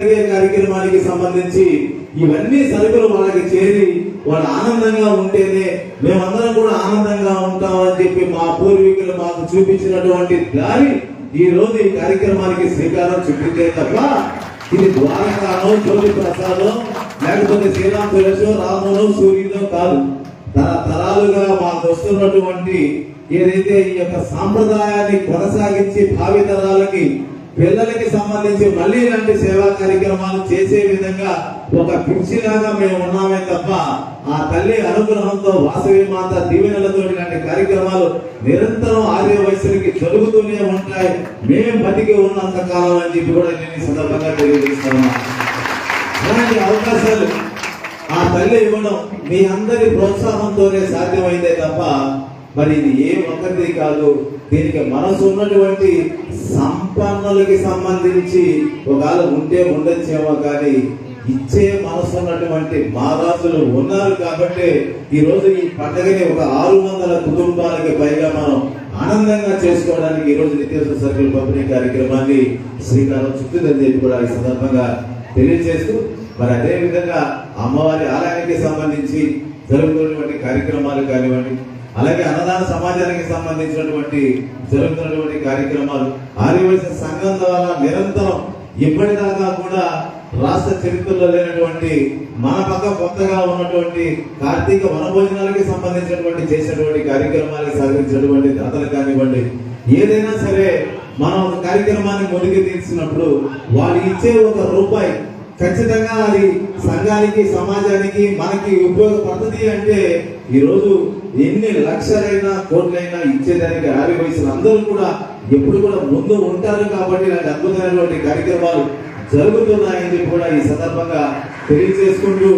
కార్యక్రమానికి సంబంధించి ఇవన్నీ సరుకులు వాళ్ళకి చేరి వాళ్ళు ఆనందంగా ఉంటేనే మేమందరం కూడా ఆనందంగా ఉంటామని చెప్పి మా పూర్వీకులు మాకు చూపించినటువంటి దారి ఈ రోజు ఈ కార్యక్రమానికి శ్రీకారం చుట్టితే తప్ప ఇది ద్వారకానో జ్యోతి ప్రసాదం లేకపోతే శ్రీరామ్ సురేష్ రామును సూర్యుడో కాదు. తరతరాలుగా మాకు వస్తున్నటువంటి ఏదైతే ఈ యొక్క సాంప్రదాయాన్ని కొనసాగించి భావితరాలకి పిల్లలకి సంబంధించి మళ్ళీ ఇలాంటి సేవా కార్యక్రమాలు చేసే విధంగా ఒక పిచ్చిలాగా మేము ఉన్నామే తప్ప ఆ తల్లి అనుగ్రహంతో వాసవి మాత దీవెనలతో ఇలాంటి కార్యక్రమాలు నిరంతరం ఆర్య వయసులకి జరుగుతూనే ఉంటాయి. మేము బతికి ఉన్నంత కాలం అని చెప్పి కూడా నేను ఈ సందర్భంగా తెలియజేస్తున్నాను. అలాంటి అవకాశాలు ఆ తల్లి ఇవ్వడం మీ అందరి ప్రోత్సాహంతోనే సాధ్యమైందే తప్ప మరి ఇది ఏ ఒక్కరిది కాదు. దీనికి మనసు ఉన్నటువంటి సంపన్నులకి సంబంధించి ఒకవేళ ఉంటే ఉండొచ్చేమో కానీ ఇచ్చే మనసు ఉన్నటువంటి మహారాజులు ఉన్నారు కాబట్టి ఈ రోజు ఈ పండుగని ఒక ఆరు వందల కుటుంబాలకి పైగా మనం ఆనందంగా చేసుకోవడానికి ఈ రోజు నిత్యావసర సరుకుల పంపిణీ కార్యక్రమాన్ని శ్రీకారం చుట్టూదని చెప్పి కూడా ఈ సందర్భంగా తెలియజేస్తూ మరి అదేవిధంగా అమ్మవారి ఆలయానికి సంబంధించి జరుగుతున్నటువంటి కార్యక్రమాలు కానివ్వండి అలాగే అన్నదాన సమాజానికి సంబంధించినటువంటి జరుగుతున్నటువంటి కార్యక్రమాలు ఆర్యవైశ్య సంఘం ద్వారా నిరంతరం ఇప్పటిదాకా కూడా రాష్ట్ర చరిత్రలో లేనటువంటి మన పక్క కొత్తగా ఉన్నటువంటి కార్తీక వనభోజనాలకి సంబంధించినటువంటి చేసినటువంటి కార్యక్రమాలకు సహకరించినటువంటి దాతలు కానివ్వండి ఏదైనా సరే మనం ఒక కార్యక్రమాన్ని మొదటి తీర్చినప్పుడు వాళ్ళు ఇచ్చే ఒక రూపాయి ఖచ్చితంగా అది సంఘానికి సమాజానికి మనకి ఉపయోగపడుతుంది అంటే ఈరోజు ఎన్ని లక్షలైనా కోట్లైనా ఇచ్చేదానికి ఆరి వయసులు అందరూ కూడా ఎప్పుడు కూడా ముందు ఉంటారు కాబట్టి ఇలాంటి అద్భుతమైనటువంటి కార్యక్రమాలు జరుగుతున్నాయని కూడా ఈ సందర్భంగా తెలియజేసుకుంటూ